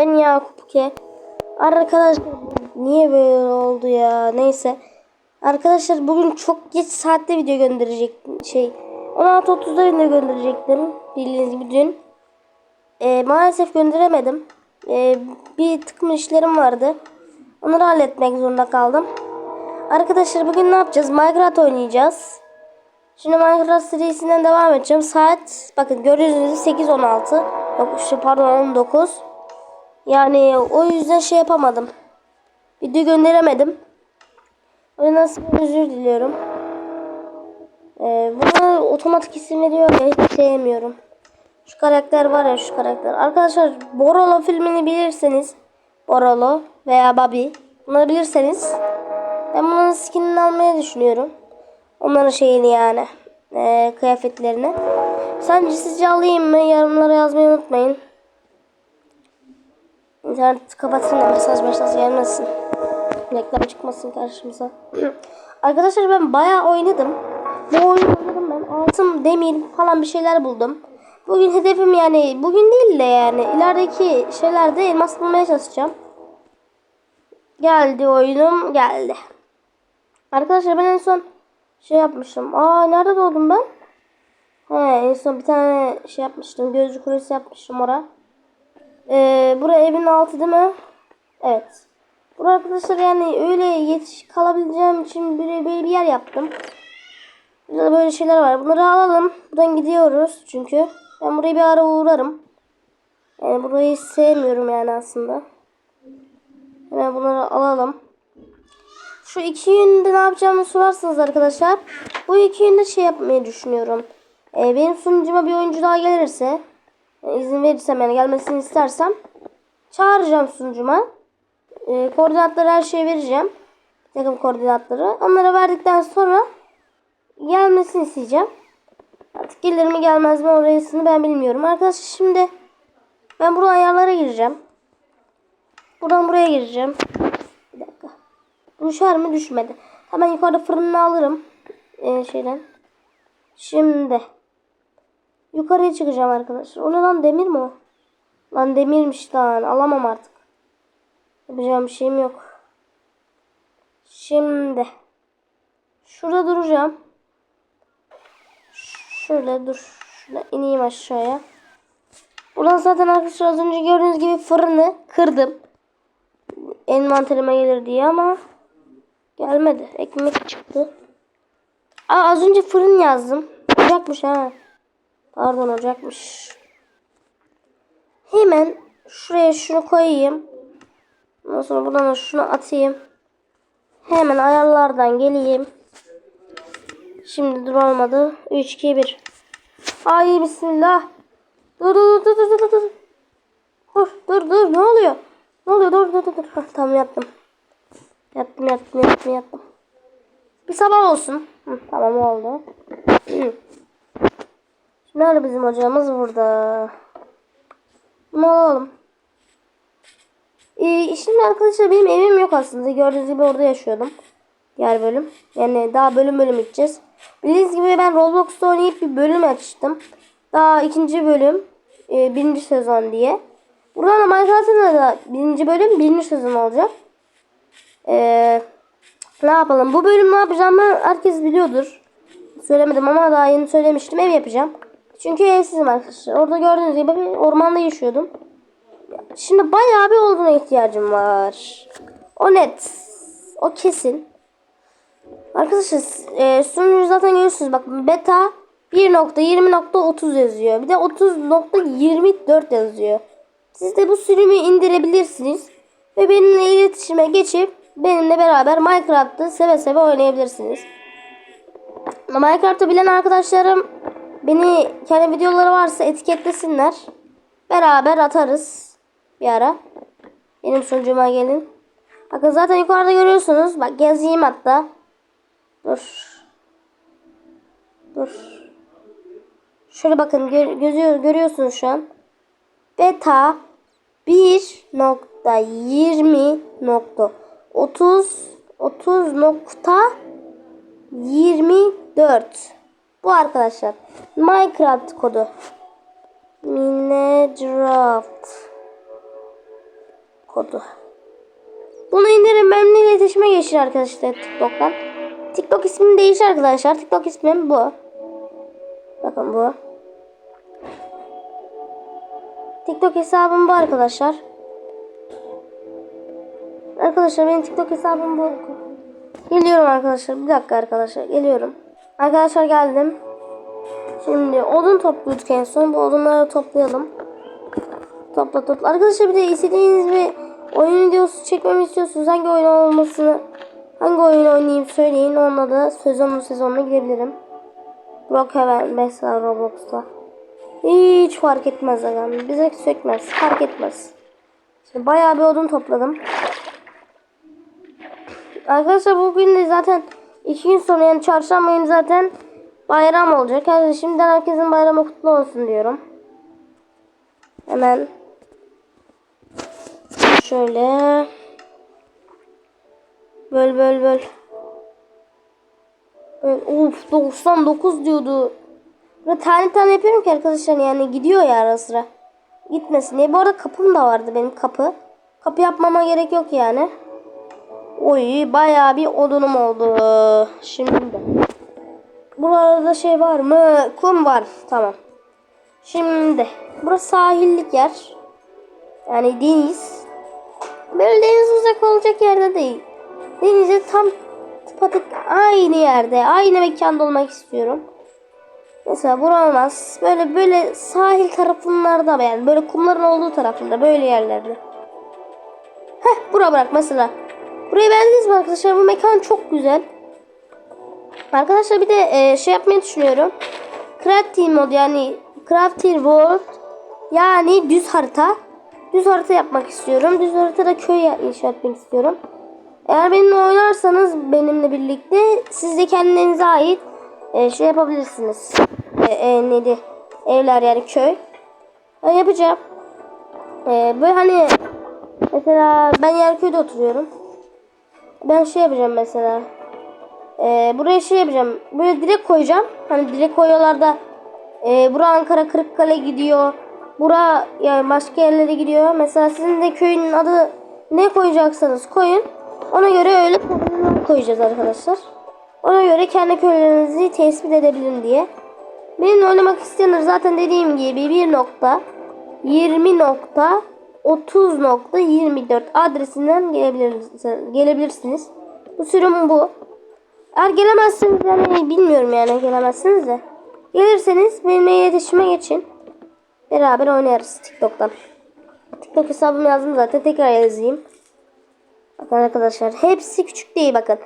Ben Yakup Ke. Arkadaşlar niye böyle oldu ya? Neyse. Arkadaşlar bugün çok geç saatte video gönderecek şey 16.30'da video gönderecektim bildiğiniz gibi dün. Ee, maalesef gönderemedim. Ee, bir tıkım işlerim vardı. Onları halletmek zorunda kaldım. Arkadaşlar bugün ne yapacağız? Minecraft oynayacağız. Şimdi Minecraft serisinden devam edeceğim. Saat bakın gördüğünüz gibi 8.16. Yok işte pardon 19. Yani o yüzden şey yapamadım. Video gönderemedim. O sizden özür diliyorum. Ee, bunu otomatik isim veriyor ya hiç sevmiyorum. Şu karakter var ya şu karakter. Arkadaşlar Borolo filmini bilirseniz Borolo veya Bobby bunları bilirseniz ben bunların skinini almayı düşünüyorum. Onların şeyini yani ee, kıyafetlerini. Sence sizce alayım mı? Yorumlara yazmayı unutmayın. İnternet kapatın da mesaj mesaj gelmesin. Reklam çıkmasın karşımıza. Arkadaşlar ben bayağı oynadım. Bu oyunu oynadım ben. Altın, demir falan bir şeyler buldum. Bugün hedefim yani bugün değil de yani ilerideki şeylerde elmas bulmaya çalışacağım. Geldi oyunum geldi. Arkadaşlar ben en son şey yapmıştım. Aa nerede doğdum ben? He en son bir tane şey yapmıştım. Gözcü kulesi yapmıştım oraya. Ee, buraya evin altı değil mi? Evet. Buraya arkadaşlar yani öyle yetiş kalabileceğim için böyle, böyle bir yer yaptım. Burada da böyle şeyler var. Bunları alalım. Buradan gidiyoruz çünkü. Ben buraya bir ara uğrarım. Yani burayı sevmiyorum yani aslında. Hemen bunları alalım. Şu iki yönde ne yapacağımı sorarsınız arkadaşlar. Bu iki yönde şey yapmayı düşünüyorum. Ee, benim sunucuma bir oyuncu daha gelirse izin verirsem yani gelmesini istersem çağıracağım sunucuma. E, koordinatları her şeyi vereceğim. Takım koordinatları. Onlara verdikten sonra gelmesini isteyeceğim. Artık gelir mi gelmez mi orasını ben bilmiyorum. Arkadaşlar şimdi ben buradan ayarlara gireceğim. Buradan buraya gireceğim. Bir dakika. Düşer mi? Düşmedi. Hemen yukarıda fırını alırım. Ee, şeyden. Şimdi. Yukarıya çıkacağım arkadaşlar. O ne lan demir mi o? Lan demirmiş lan. Alamam artık. Yapacağım bir şeyim yok. Şimdi. Şurada duracağım. Şöyle dur. Şöyle ineyim aşağıya. Buradan zaten arkadaşlar az önce gördüğünüz gibi fırını kırdım. Envanterime gelir diye ama gelmedi. Ekmek çıktı. Aa, az önce fırın yazdım. Ocakmış ha. Pardon ocakmış. Hemen şuraya şunu koyayım. Ondan sonra buradan da şunu atayım. Hemen ayarlardan geleyim. Şimdi dur olmadı. 3, 2, 1. Ay bismillah. Dur dur dur dur dur dur. Dur dur dur ne oluyor? Ne oluyor? Dur dur dur. dur. Hah, tamam yattım. Yattım yattım yattım yattım. Bir sabah olsun. Hı, tamam oldu. Nerede bizim hocamız burada. Bunu alalım. Ee, şimdi arkadaşlar benim evim yok aslında. Gördüğünüz gibi orada yaşıyordum. Diğer bölüm. Yani daha bölüm bölüm gideceğiz. Bildiğiniz gibi ben Roblox'ta oynayıp bir bölüm açtım. Daha ikinci bölüm. E, birinci sezon diye. Buradan da Minecraft'ın da birinci bölüm birinci sezon olacak. Eee ne yapalım? Bu bölüm ne yapacağımı herkes biliyordur. Söylemedim ama daha yeni söylemiştim. Ev yapacağım. Çünkü evsizim arkadaşlar. Orada gördüğünüz gibi bir ormanda yaşıyordum. Şimdi bayağı bir olduğuna ihtiyacım var. O net. O kesin. Arkadaşlar e, sunucu zaten görüyorsunuz. Bak beta 1.20.30 yazıyor. Bir de 30.24 yazıyor. Siz de bu sürümü indirebilirsiniz. Ve benimle iletişime geçip benimle beraber Minecraft'ı seve seve oynayabilirsiniz. Minecraft'ı bilen arkadaşlarım beni kendi videoları varsa etiketlesinler. Beraber atarız bir ara. Benim sunucuma gelin. Bakın zaten yukarıda görüyorsunuz. Bak gezeyim hatta. Dur. Dur. Şöyle bakın gör, gözüyor, görüyorsunuz şu an. Beta 1.20.30 30.24 Bu arkadaşlar. Minecraft kodu. Minecraft. kodu. Bunu indirin benimle iletişime geçin arkadaşlar TikTok'tan. TikTok ismim değişir arkadaşlar. TikTok ismim bu. Bakın bu. TikTok hesabım bu arkadaşlar. Arkadaşlar benim TikTok hesabım bu. Geliyorum arkadaşlar. Bir dakika arkadaşlar. Geliyorum. Arkadaşlar geldim. Şimdi odun topluyorduk en son. Bu odunları toplayalım. Topla topla. Arkadaşlar bir de istediğiniz bir oyun videosu çekmemi istiyorsunuz. Hangi oyun olmasını hangi oyun oynayayım söyleyin. Onunla da sezonlu sezonuna girebilirim. Brookhaven mesela Roblox'ta. Hiç fark etmez adam. Bize sökmez. Fark etmez. Şimdi bayağı bir odun topladım. Arkadaşlar bugün de zaten iki gün sonra yani çarşamba günü zaten bayram olacak. Yani şimdiden herkesin bayramı kutlu olsun diyorum. Hemen şöyle böl böl böl. Böl. Of 99 diyordu. Ve tane tane yapıyorum ki arkadaşlar yani gidiyor ya ara sıra. Gitmesin diye. Bu arada kapım da vardı benim kapı. Kapı yapmama gerek yok yani. Oy bayağı bir odunum oldu. Şimdi de. Burada şey var mı? Kum var. Tamam. Şimdi burası sahillik yer. Yani deniz. Böyle deniz uzak olacak yerde değil. Denize tam tıpatık aynı yerde, aynı mekanda olmak istiyorum. Mesela bura olmaz. Böyle böyle sahil taraflarda yani böyle kumların olduğu taraflarda böyle yerlerde. Heh bura bırak mesela. Burayı beğendiniz mi arkadaşlar? Bu mekan çok güzel. Arkadaşlar bir de e, şey yapmayı düşünüyorum. Crafting mod yani Crafting World yani düz harita. Düz harita yapmak istiyorum. Düz haritada köy inşa etmek istiyorum. Eğer benimle oynarsanız benimle birlikte siz de kendinize ait e, şey yapabilirsiniz. E, e, neydi? Evler yani köy. Ben yapacağım. E, böyle hani mesela ben Yerköy'de oturuyorum. Ben şey yapacağım mesela. E, buraya şey yapacağım. Böyle direkt koyacağım. Hani direkt koyuyorlar da e, bura Ankara Kırıkkale gidiyor. Bura yani başka yerlere gidiyor. Mesela sizin de köyün adı ne koyacaksanız koyun. Ona göre öyle koordinatlar koyacağız arkadaşlar. Ona göre kendi köylerinizi tespit edebilin diye. Benimle oynamak isteyenler zaten dediğim gibi 1.20.30.24 adresinden gelebilirsiniz. gelebilirsiniz. Bu sürüm bu. Eğer gelemezseniz yani bilmiyorum yani gelemezsiniz de. Gelirseniz benimle iletişime geçin. Beraber oynarız TikTok'tan. TikTok hesabımı yazdım zaten tekrar yazayım. Bakın arkadaşlar hepsi küçük değil bakın.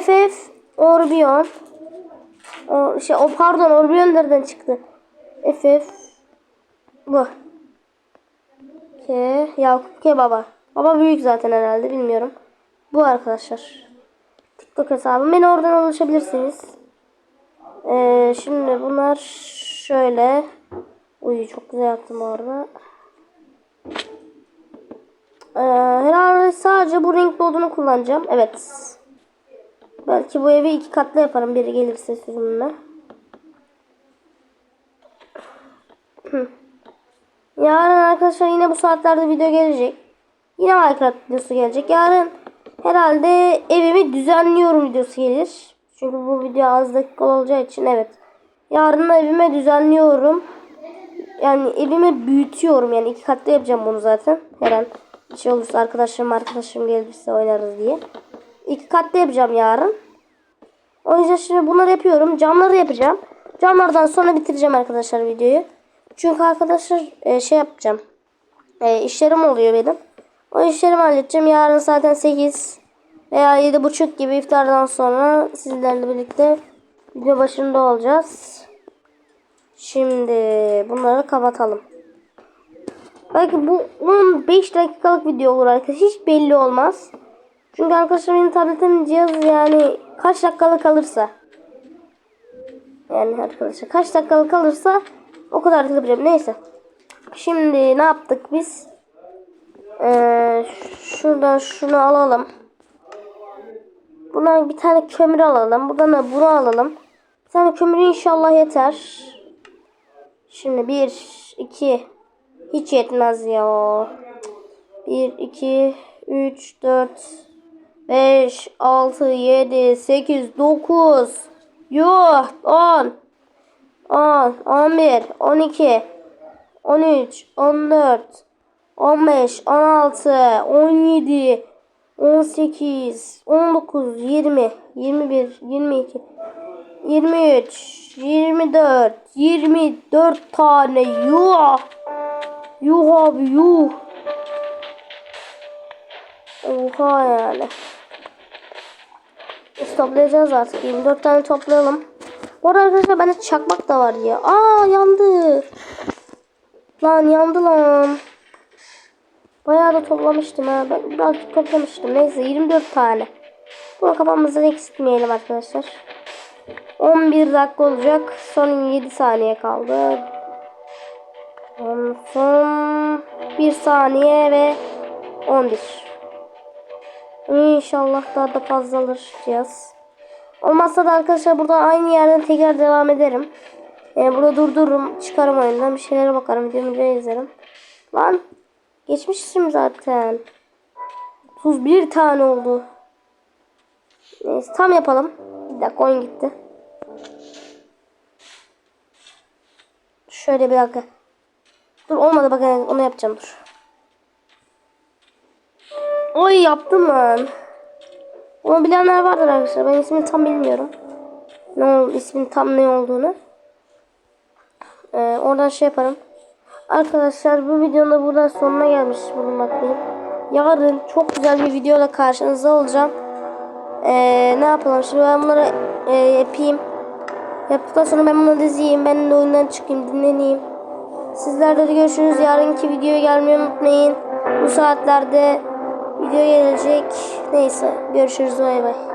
FF Orbion. O şey o pardon Orbion nereden çıktı? FF bu. K Yakup K baba. Baba büyük zaten herhalde bilmiyorum. Bu arkadaşlar. TikTok hesabım. Beni oradan ulaşabilirsiniz. Ee, şimdi bunlar şöyle. Uy çok güzel yaptım orada. Ee, herhalde sadece bu renkli olduğunu kullanacağım. Evet. Belki bu evi iki katlı yaparım biri gelirse sizinle. Yarın arkadaşlar yine bu saatlerde video gelecek. Yine Minecraft videosu gelecek. Yarın herhalde evimi düzenliyorum videosu gelir. Çünkü bu video az dakika olacağı için evet. Yarın evime düzenliyorum. Yani evimi büyütüyorum. Yani iki katlı yapacağım bunu zaten. Her an bir şey olursa arkadaşlarım arkadaşlarım gelirse oynarız diye. İki katlı yapacağım yarın. O yüzden şimdi bunları yapıyorum. Camları yapacağım. Camlardan sonra bitireceğim arkadaşlar videoyu. Çünkü arkadaşlar e, şey yapacağım. E, işlerim oluyor benim. O işlerimi halledeceğim. Yarın zaten 8 veya 7.30 gibi iftardan sonra sizlerle birlikte video başında olacağız. Şimdi bunları kapatalım. Belki bu 15 dakikalık video olur arkadaşlar. Hiç belli olmaz. Çünkü arkadaşlar benim tabletim cihazı yani kaç dakikalık kalırsa. Yani arkadaşlar kaç dakikalık kalırsa o kadar yapacağım. Neyse. Şimdi ne yaptık biz? Ee, şuradan şunu alalım. Buna bir tane kömür alalım. Buradan da bunu alalım. Bir tane kömür inşallah yeter. Şimdi bir, iki. Hiç yetmez ya. 1, 2, 3, 4, 5, 6, 7, 8, 9. Yuh 10. 10, 11, 12, 13, 14, 15, 16, 17, 18, 19, 20, 21, 22, 23, 24, 24 tane yuh. Yuh abi yuh. Oha yani. Toplayacağız artık. 24 tane toplayalım. Bu arada arkadaşlar bende çakmak da var ya. Aa yandı. Lan yandı lan. Bayağı da toplamıştım ha. Ben birazcık toplamıştım. Neyse 24 tane. Bunu kafamızdan eksiltmeyelim arkadaşlar. 11 dakika olacak. Son 7 saniye kaldı. Son 1 saniye ve 11. İnşallah daha da fazla alacağız. Olmazsa da arkadaşlar burada aynı yerden tekrar devam ederim. Yani burada durdururum. Çıkarım oyundan. Bir şeylere bakarım. Videomu izlerim. Lan. Geçmiştim zaten. 31 tane oldu. Neyse tam yapalım. Bir dakika oyun gitti. Şöyle bir dakika. Dur olmadı bakın onu yapacağım dur. Oy yaptım lan. Onu bilenler vardır arkadaşlar. Ben ismini tam bilmiyorum. Ne oldu ismin tam ne olduğunu. Ee, oradan şey yaparım. Arkadaşlar bu videonun da buradan sonuna gelmiş bulunmaktayım. Yarın çok güzel bir videoyla karşınızda olacağım. Ee, ne yapalım şimdi ben bunları e, yapayım. Yaptıktan sonra ben bunları dizeyim. Ben de oyundan çıkayım dinleneyim. Sizlerle de görüşürüz. Yarınki videoya gelmeyi unutmayın. Bu saatlerde video gelecek. Neyse görüşürüz bay bay.